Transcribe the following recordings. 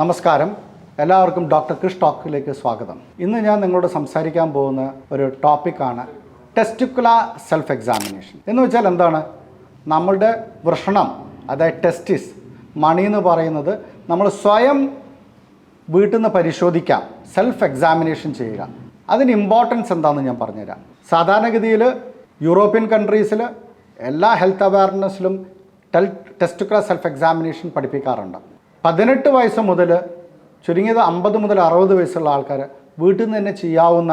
നമസ്കാരം. എല്ലാവർക്കും ഡോക്ടർ ക്രിഷ് ടോക്കിലേക്ക് സ്വാഗതം. ഇന്ന് ഞാൻ നിങ്ങളോട് സംസാരിക്കാൻ പോകുന്ന ഒരു ടോപ്പിക്കാണ് ടെസ്റ്റിക്കുല സെൽഫ് എക്സാമിനേഷൻ എന്ന് വെച്ചാൽ എന്താണ്? നമ്മളുടെ വൃഷണം അതായത് ടെസ്റ്റിസ് മണി എന്ന് പറയുന്നത് നമ്മൾ സ്വയം വീട്ടിൽ നിന്ന് പരിശോധിക്കാം സെൽഫ് എക്സാമിനേഷൻ ചെയ്യുക. അതിന് ഇമ്പോർട്ടൻസ് എന്താണെന്ന് ഞാൻ പറഞ്ഞുതരാം. സാധാരണഗതിയിൽ യൂറോപ്യൻ കൺട്രീസിൽ എല്ലാ ഹെൽത്ത് അവയർനെസ്സിലും ടെൽ ടെസ്റ്റുക്കുലർ സെൽഫ് എക്സാമിനേഷൻ പഠിപ്പിക്കാറുണ്ട്. പതിനെട്ട് വയസ്സ് മുതൽ ചുരുങ്ങിയത് അമ്പത് മുതൽ അറുപത് വയസ്സുള്ള ആൾക്കാർ വീട്ടിൽ നിന്ന് തന്നെ ചെയ്യാവുന്ന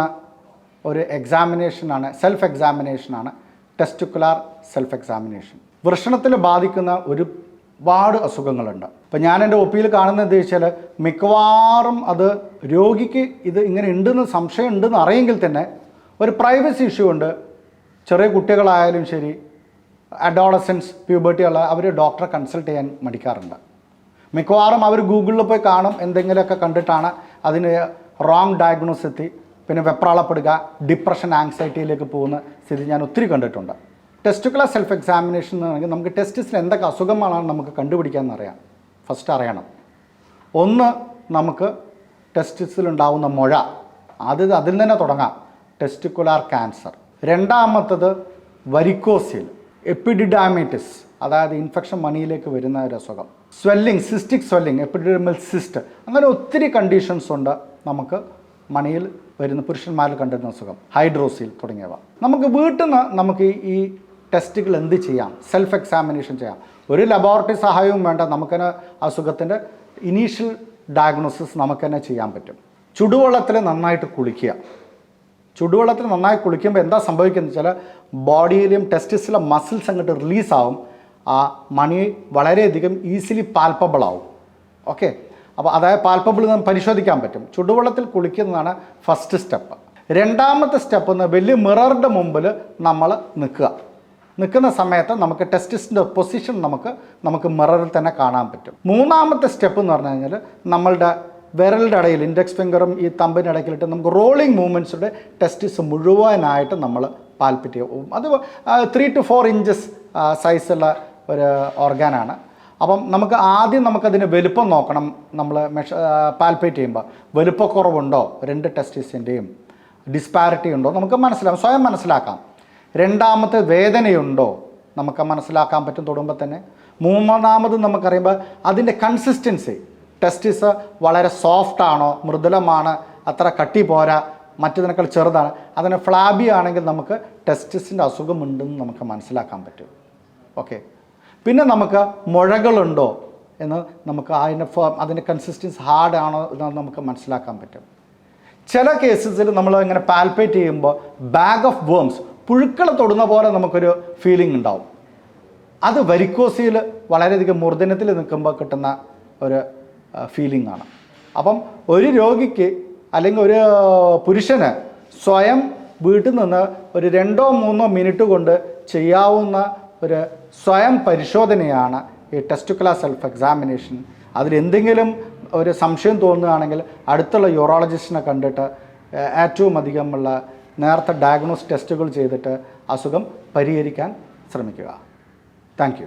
ഒരു എക്സാമിനേഷനാണ് സെൽഫ് എക്സാമിനേഷനാണ് ടെസ്റ്റുക്കുലാർ സെൽഫ് എക്സാമിനേഷൻ വൃഷണത്തിൽ ബാധിക്കുന്ന ഒരുപാട് അസുഖങ്ങളുണ്ട്. ഇപ്പം ഞാൻ എന്റെ ഒപ്പിയിൽ കാണുന്നത് എന്താ വെച്ചാൽ മിക്കവാറും അത് രോഗിക്ക് ഇത് ഇങ്ങനെ ഉണ്ടെന്ന് സംശയം ഉണ്ടെന്ന് അറിയെങ്കിൽ തന്നെ ഒരു പ്രൈവസി ഇഷ്യൂ ഉണ്ട്. ചെറിയ കുട്ടികളായാലും ശരി അഡോളസൻസ് പ്യൂബർട്ടി ഉള്ള അവർ ഡോക്ടറെ കൺസൾട്ട് ചെയ്യാൻ മടിക്കാറുണ്ട്. മിക്കവാറും അവർ ഗൂഗിളിൽ പോയി കാണും എന്തെങ്കിലുമൊക്കെ കണ്ടിട്ടാണ് അതിന് റോങ് ഡയഗ്നോസ് എത്തി. പിന്നെ വെപ്രാളപ്പെടുക ഡിപ്രഷൻ ആങ്സൈറ്റിയിലേക്ക് പോകുന്ന സ്ഥിതി ഞാൻ ഒത്തിരി കണ്ടിട്ടുണ്ട്. ടെസ്റ്റുക്കുള്ള സെൽഫ് എക്സാമിനേഷൻ എന്ന് പറഞ്ഞാൽ നമുക്ക് ടെസ്റ്റിസിൽ എന്തൊക്കെ അസുഖങ്ങളാണ് നമുക്ക് കണ്ടുപിടിക്കാൻ അറിയാം. ഫസ്റ്റ് അറിയണം. ഒന്ന് നമുക്ക് ടെസ്റ്റിസിലുണ്ടാവുന്ന മുഴ. അത് അതിൽ തന്നെ തുടങ്ങാം. ടെസ്റ്റിക്കുലാർ ക്യാൻസർ രണ്ടാമത്തത് വരിക്കോസിൽ എപ്പിഡിഡാമൈറ്റിസ് അതായത് ഇൻഫെക്ഷൻ മണിയിലേക്ക് വരുന്ന ഒരു അസുഖം. Swelling cystic swelling epididymal cyst അങ്ങനെ ഒത്തിരി കണ്ടീഷൻസ് ഉണ്ട് നമുക്ക് മണിയിൽ വരുന്ന പുരുഷന്മാരിൽ കണ്ടിരുന്ന അസുഖം. ഹൈഡ്രോസിൽ തുടങ്ങിയവ. നമുക്ക് വീട്ടിൽ നിന്ന് നമുക്ക് ഈ ടെസ്റ്റുകൾ എന്ത് ചെയ്യാം? സെൽഫ് എക്സാമിനേഷൻ ചെയ്യാം. ഒരു ലബോറട്ടറി സഹായവും വേണ്ട. നമുക്കതിന് അസുഖത്തിന്റെ ഇനീഷ്യൽ ഡയഗ്നോസിസ് നമുക്ക് തന്നെ ചെയ്യാൻ പറ്റും. ചുടുവെള്ളത്തിൽ നന്നായിട്ട് കുളിക്കുക. ചുടുവെള്ളത്തിൽ നന്നായി കുളിക്കുമ്പോൾ എന്താ സംഭവിക്കുന്നത് വെച്ചാൽ ബോഡിയിലെയും ടെസ്റ്റിസിലെ മസിൽസ് അങ്ങോട്ട് റിലീസാവും ആ മണി വളരെയധികം ഈസിലി പാൽപ്പബിൾ ആവും. ഓക്കെ അപ്പോൾ അതായത് പാൽപ്പബിൾ നമുക്ക് പരിശോധിക്കാൻ പറ്റും. ചുടുവെള്ളത്തിൽ കുളിക്കുന്നതാണ് ഫസ്റ്റ് സ്റ്റെപ്പ് രണ്ടാമത്തെ സ്റ്റെപ്പ് എന്ന് വലിയ മിററിന്റെ മുമ്പിൽ നമ്മൾ നിൽക്കുക. നിൽക്കുന്ന സമയത്ത് നമുക്ക് ടെസ്റ്റിസിന്റെ പൊസിഷൻ നമുക്ക് നമുക്ക് മിററിൽ തന്നെ കാണാൻ പറ്റും. മൂന്നാമത്തെ സ്റ്റെപ്പ് എന്ന് പറഞ്ഞു കഴിഞ്ഞാൽ നമ്മളുടെ വിരലിന്റെ ഇടയിൽ ഇൻഡെക്സ് ഫിംഗറും ഈ തമ്പിന്റെ ഇടയ്ക്കിലിട്ട് നമുക്ക് റോളിംഗ് മൂവ്മെന്റ്സിന്റെ ടെസ്റ്റിസ് മുഴുവനായിട്ട് നമ്മൾ പാൽപ്പിറ്റ് അത് ത്രീ ടു ഫോർ ഇഞ്ചസ് സൈസുള്ള ഒരു ഓർഗാനാണ് അപ്പം നമുക്ക് ആദ്യം നമുക്കതിന് വലുപ്പം നോക്കണം. നമ്മൾ മെഷ പാൽപ്പേറ്റ് ചെയ്യുമ്പോൾ. വലുപ്പക്കുറവുണ്ടോ? രണ്ട് ടെസ്റ്റിസിന്റെയും ഡിസ്പാരിറ്റി ഉണ്ടോ? നമുക്ക് മനസ്സിലാവും സ്വയം മനസ്സിലാക്കാം. രണ്ടാമത്തെ വേദനയുണ്ടോ? നമുക്ക് മനസ്സിലാക്കാൻ പറ്റും തൊടുമ്പോൾ തന്നെ. മൂന്നാമത് നമുക്കറിയുമ്പോൾ അതിന്റെ കൺസിസ്റ്റൻസി ടെസ്റ്റിസ് വളരെ സോഫ്റ്റ് ആണോ? മൃദുലമാണ്? അത്ര കട്ടി പോരാ? മറ്റതിനേക്കാൾ ചെറുതാണ്? അതിന് ഫ്ലാബി ആണെങ്കിൽ നമുക്ക് ടെസ്റ്റിസിന്റെ അസുഖമുണ്ടെന്ന് നമുക്ക് മനസ്സിലാക്കാൻ പറ്റും. ഓക്കെ പിന്നെ നമുക്ക് മുഴകളുണ്ടോ എന്ന് നമുക്ക് അതിന്റെ ഫോ- അതിന്റെ കൺസിസ്റ്റൻസ് ഹാർഡ് ആണോ എന്ന് നമുക്ക് മനസ്സിലാക്കാൻ പറ്റും. ചില കേസസിൽ നമ്മൾ ഇങ്ങനെ പാൽപ്പേറ്റ് ചെയ്യുമ്പോൾ ബാഗ് ഓഫ് വേംസ് പുഴുക്കൾ തൊടുന്ന പോലെ നമുക്കൊരു ഫീലിംഗ് ഉണ്ടാവും. അത് വരിക്കോസിയിൽ വളരെയധികം മൂർധന്യത്തിൽ നിൽക്കുമ്പോൾ കിട്ടുന്ന ഒരു ഫീലിംഗ് ആണ്. അപ്പം ഒരു രോഗിക്ക് അല്ലെങ്കിൽ ഒരു പുരുഷന് സ്വയം വീട്ടിൽ നിന്ന് ഒരു രണ്ടോ മൂന്നോ മിനിറ്റ് കൊണ്ട് ചെയ്യാവുന്ന ഒരു സ്വയം പരിശോധനയാണ് ഈ ടെസ്റ്റ് ക്ലാസ് സെൽഫ് എക്സാമിനേഷൻ അതിലെന്തെങ്കിലും ഒരു സംശയം തോന്നുകയാണെങ്കിൽ അടുത്തുള്ള യൂറോളജിസ്റ്റിനെ കണ്ടിട്ട് ഏറ്റവും അധികമുള്ള നേരത്തെ ഡയഗ്നോസ് ടെസ്റ്റുകൾ ചെയ്തിട്ട് അസുഖം പരിഹരിക്കാൻ ശ്രമിക്കുക. താങ്ക്